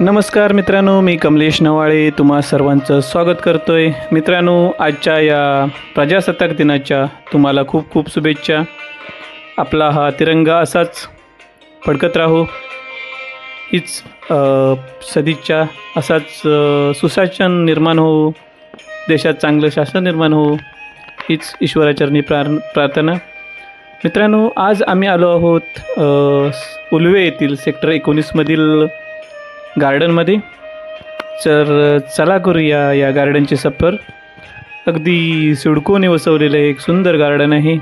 नमस्कार मित्रांनो मी कमलेश नवाळे तुम्हा सर्वांचं स्वागत करतो आहे मित्रांनो आजच्या या प्रजासत्ताक दिनाच्या तुम्हाला खूप खूप शुभेच्छा. आपला हा तिरंगा असाच फडकत राहू. हीच सदिच्छा असाच सुशासन निर्माण होऊ देशात चांगलं शासन निर्माण होऊ हीच ईश्वराचरणी प्रार प्रार्थना. मित्रांनो आज आम्ही आलो आहोत उलवे येथील सेक्टर एकोणीसमधील गार्डनमध्ये. तर चला करूया या गार्डनचे सफर. अगदी सिडकोने वसवलेलं एक सुंदर गार्डन आहे.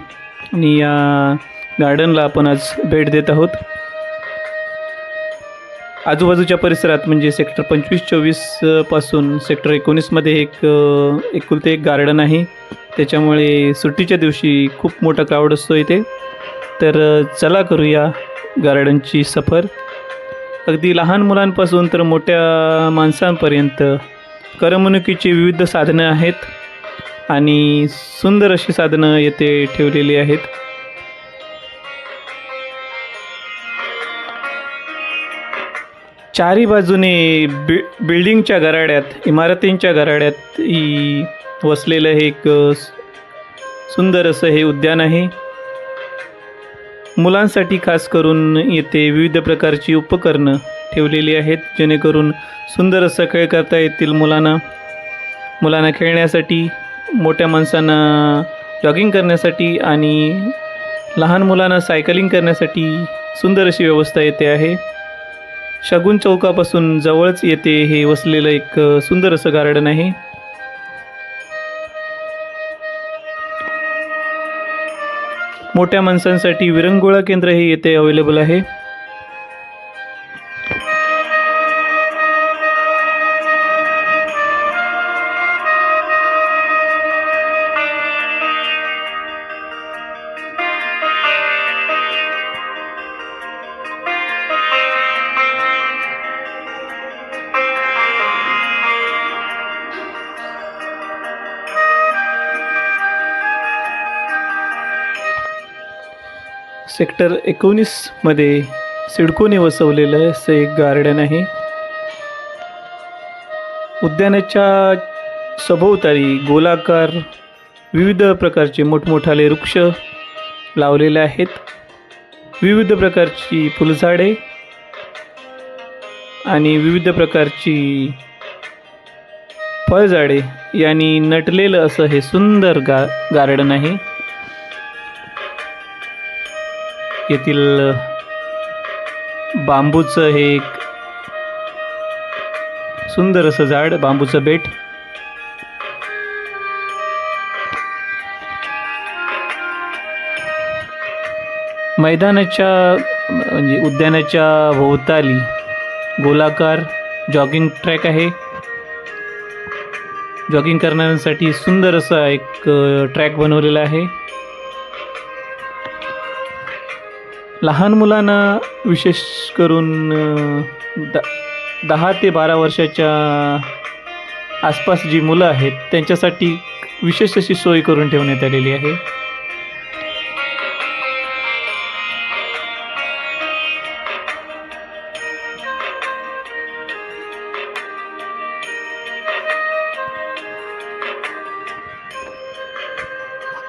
आणि या गार्डनला आपण आज भेट देत आहोत. आजूबाजूच्या परिसरात म्हणजे सेक्टर पंचवीस चोवीसपासून सेक्टर एकोणीसमध्ये एक एकुलते एक गार्डन आहे. त्याच्यामुळे सुट्टीच्या दिवशी खूप मोठा क्राऊड असतो इथे. तर चला करूया गार्डनची सफर. अगदी लहान मुलांपासून तर मोठ्या माणसांपर्यंत करमणुकीची विविध साधनं आहेत आणि सुंदर अशी साधनं येथे ठेवलेली आहेत. चारी बाजूने बि बिल्डिंगच्या गराड्यात इमारतींच्या गराड्यात ही वसलेलं हे एक सुंदर असं हे उद्यान आहे. मुलांसाठी खास करून येथे विविध प्रकारची उपकरणं ठेवलेली आहेत जेणेकरून सुंदर असं खेळ करता येतील मुलांना. मुलांना खेळण्यासाठी मोठ्या माणसांना जॉगिंग करण्यासाठी आणि लहान मुलांना सायकलिंग करण्यासाठी सुंदर अशी व्यवस्था येथे आहे. शगुन चौकापासून जवळच येथे हे वसलेलं एक सुंदर असं गार्डन आहे. मोठ्या माणसांसाठी विरंगुळा केंद्र हे येथे अवेलेबल आहे. सेक्टर एकोणीसमध्ये सिडकोने वसवलेलं असं एक गार्डन आहे. उद्यानाच्या सभोवताली गोलाकार विविध प्रकारचे मोठमोठाले वृक्ष लावलेले आहेत. विविध प्रकारची फुलझाडे आणि विविध प्रकारची फळझाडे यांनी नटलेलं असं हे सुंदर गा गार्डन आहे. येथील बांबूचं हे एक सुंदर असं झाड बांबूचं बेट. मैदानाच्या म्हणजे उद्यानाच्या भोवताली गोलाकार जॉगिंग ट्रॅक आहे. जॉगिंग करणाऱ्यांसाठी सुंदर असा एक ट्रॅक बनवलेला आहे. लहान मुलांना विशेष करून द दहा ते बारा वर्षाच्या आसपास जी मुलं आहेत त्यांच्यासाठी विशेष अशी सोय करून ठेवण्यात आलेली आहे.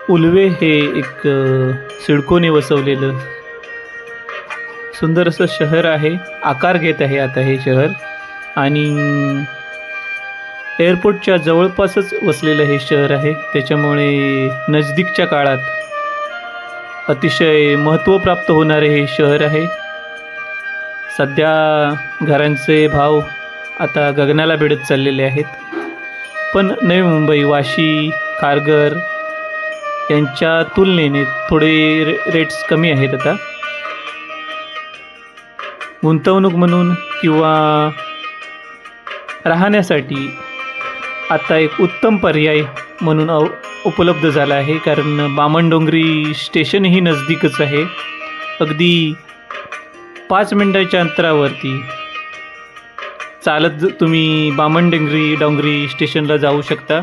उलवे हे एक सिडकोने वसवलेलं सुंदर असं शहर आहे. आकार घेत आहे आता हे शहर. आणि एअरपोर्टच्या जवळपासच वसलेलं हे शहर आहे. त्याच्यामुळे नजदीकच्या काळात अतिशय महत्त्व प्राप्त होणारे हे शहर आहे. सध्या घरांचे भाव आता गगनाला भिडत चाललेले आहेत. पण नवी मुंबई वाशी कारगर यांच्या तुलनेने थोडे रे रेट्स कमी आहेत आता. गुंतवणूक म्हणून किंवा राहण्यासाठी आता एक उत्तम पर्याय म्हणून अव उपलब्ध झाला आहे. कारण बामणडोंगरी स्टेशनही नजदीकच आहे. अगदी पाच मिनटाच्या अंतरावरती चालत तुम्ही बामणडोंगरी डोंगरी स्टेशनला जाऊ शकता.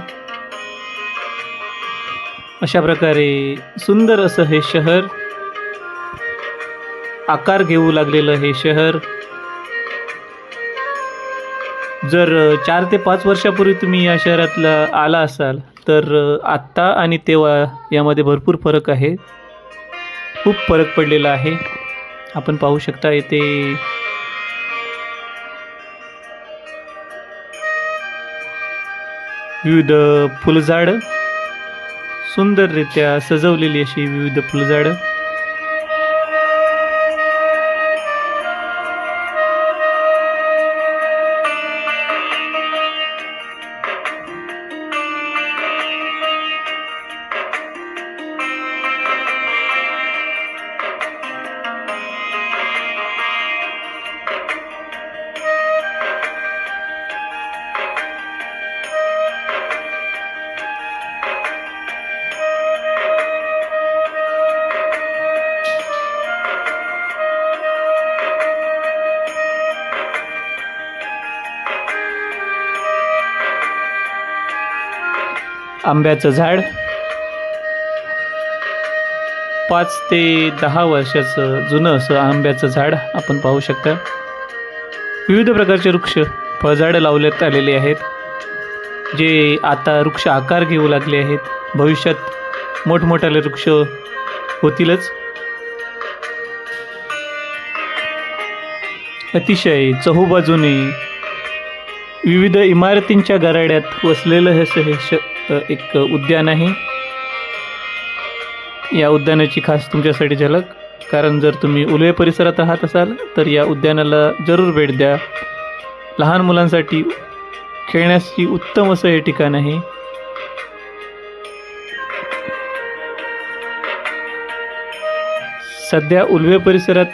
अशा प्रकारे सुंदर असं हे शहर आकार घेऊ लागलेलं हे शहर. जर चार ते पाच वर्षापूर्वी तुम्ही या शहरातला आला असाल तर आत्ता आणि तेव्हा यामध्ये भरपूर फरक आहे. खूप फरक पडलेला आहे. आपण पाहू शकता येथे विविध फुलझाडं. सुंदररित्या सजवलेली अशी विविध फुलझाडं. आंब्याचं झाड. पाच ते दहा वर्षाचं जुनं असं आंब्याचं झाड आपण पाहू शकता. विविध प्रकारचे वृक्ष फळझाडं लावण्यात आलेले आहेत जे आता वृक्ष आकार घेऊ लागले आहेत. भविष्यात मोठमोठाले वृक्ष होतीलच. अतिशय चहूबाजूने विविध इमारतींच्या गराड्यात वसलेलं हे असं हे श एक उद्यान आहे. या उद्यानाची खास तुमच्यासाठी झलक. कारण जर तुम्ही उलवे परिसरात राहत असाल तर या उद्यानाला जरूर भेट द्या. लहान मुलांसाठी खेळण्याची उत्तम असं हे ठिकाण आहे. सध्या उलवे परिसरात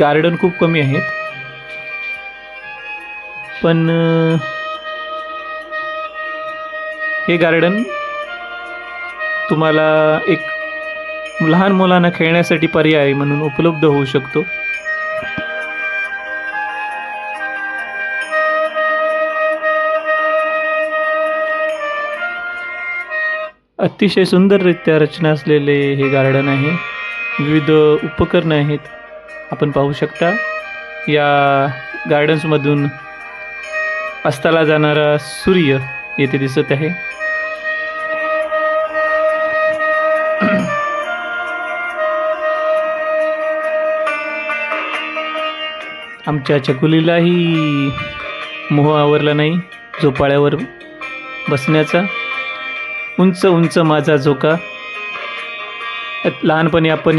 गार्डन खूप कमी आहेत. पण हे गार्डन तुम्हाला एक लहान मुलांना खेळण्यासाठी पर्याय म्हणून उपलब्ध होऊ शकतो. अतिशय सुंदररित्या रचना असलेले हे गार्डन आहे. विविध उपकरणं आहेत. आपण पाहू शकता या गार्डन्समधून अस्ताला जाणारा सूर्य येथे दिसत आहे. आमच्या चकुलीलाही मोह आवरला नाही झोपाळ्यावर बसण्याचा. उंच उंच माझा झोका. लहानपणी आपण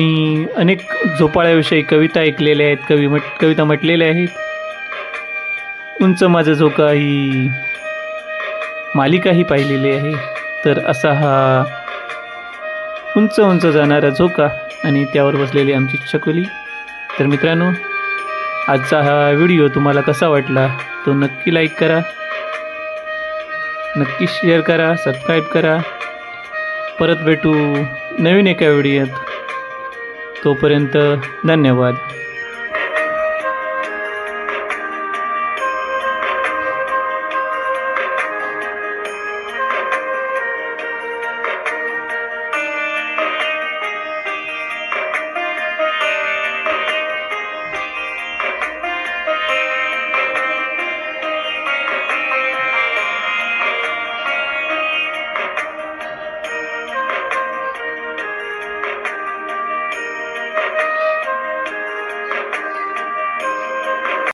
अनेक झोपाळ्याविषयी कविता ऐकलेल्या आहेत कवी म्हट कविता म्हटलेल्या आहेत. उंच माझा झोका ही मालिकाही पाहिलेली आहे. तर असा हा उंच उंच जाणारा झोका आणि त्यावर बसलेली आमची चकोली तर मित्रांनो आजचा हा व्हिडिओ तुम्हाला कसा वाटला तो नक्की लाईक करा. नक्की शेअर करा सबस्क्राईब करा. परत भेटू नवीन एका व्हिडिओत. तोपर्यंत धन्यवाद.